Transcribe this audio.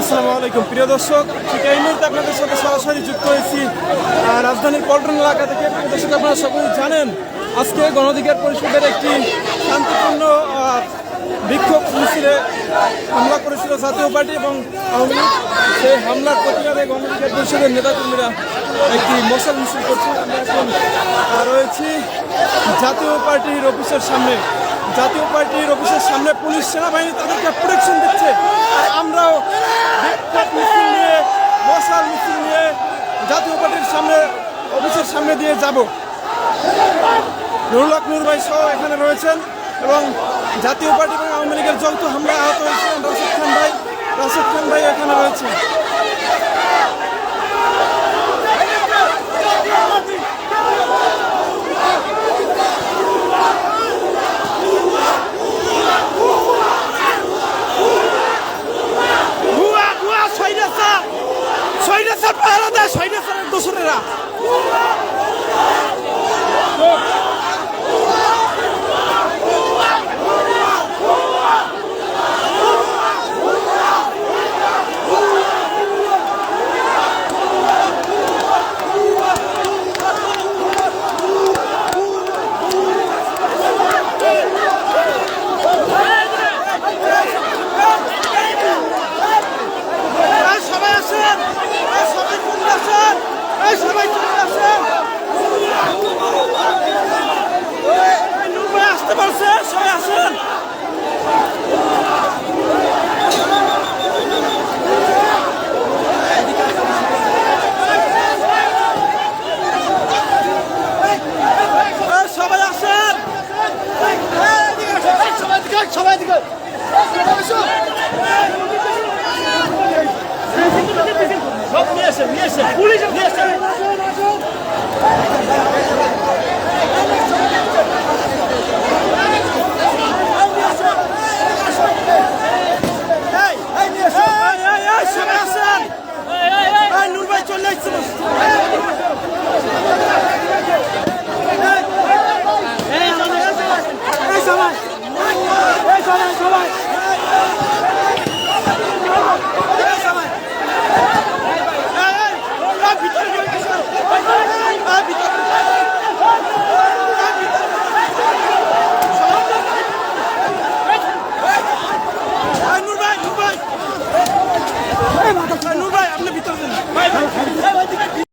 আসসালামু আলাইকুম। প্রিয় দর্শক, ঠিক এই মুহূর্তে আপনাদের সাথে সরাসরি যুক্ত হয়েছি রাজধানীর পল্টন এলাকা থেকে। দর্শক, আপনারা সকলেই জানেন, আজকে গণধিকার পরিষদের একটি শান্তিপূর্ণ বিক্ষোভ মিছিলে হামলা করেছিল জাতীয় পার্টি এবং আওয়ামী। সেই হামলার প্রতিবাদে গণঅধিকার পরিষদের নেতাকর্মীরা একটি মশাল মিছিল করছে। আমরা এখন রয়েছি জাতীয় পার্টির অফিসের সামনে। জাতীয় পার্টির অফিসের সামনে পুলিশ, সেনাবাহিনী তাদেরকে প্রোটেকশন দিচ্ছে। আর আমরাও বিক্ষোভ মিছিল নিয়ে, মশাল মিছিল নিয়ে জাতীয় পার্টির সামনে, অফিসের সামনে দিয়ে যাব। নুরুল হক নূর ভাই সহ এখানে রয়েছেন। এবং জাতীয় পার্টি এবং আওয়ামী লীগের যৌথ হামলায় আহত হয়েছিলেন রাশেদ খান ভাই। রাশেদ খান ভাই এখানে রয়েছে। সৈন্যসার পাহারা দেয় সবাই দিকে সব নিয়ে এসে নিয়ে এসে পুলিশ নিয়ে এসে Hey, hey, Nurbaş çölle içsiniz. Hey!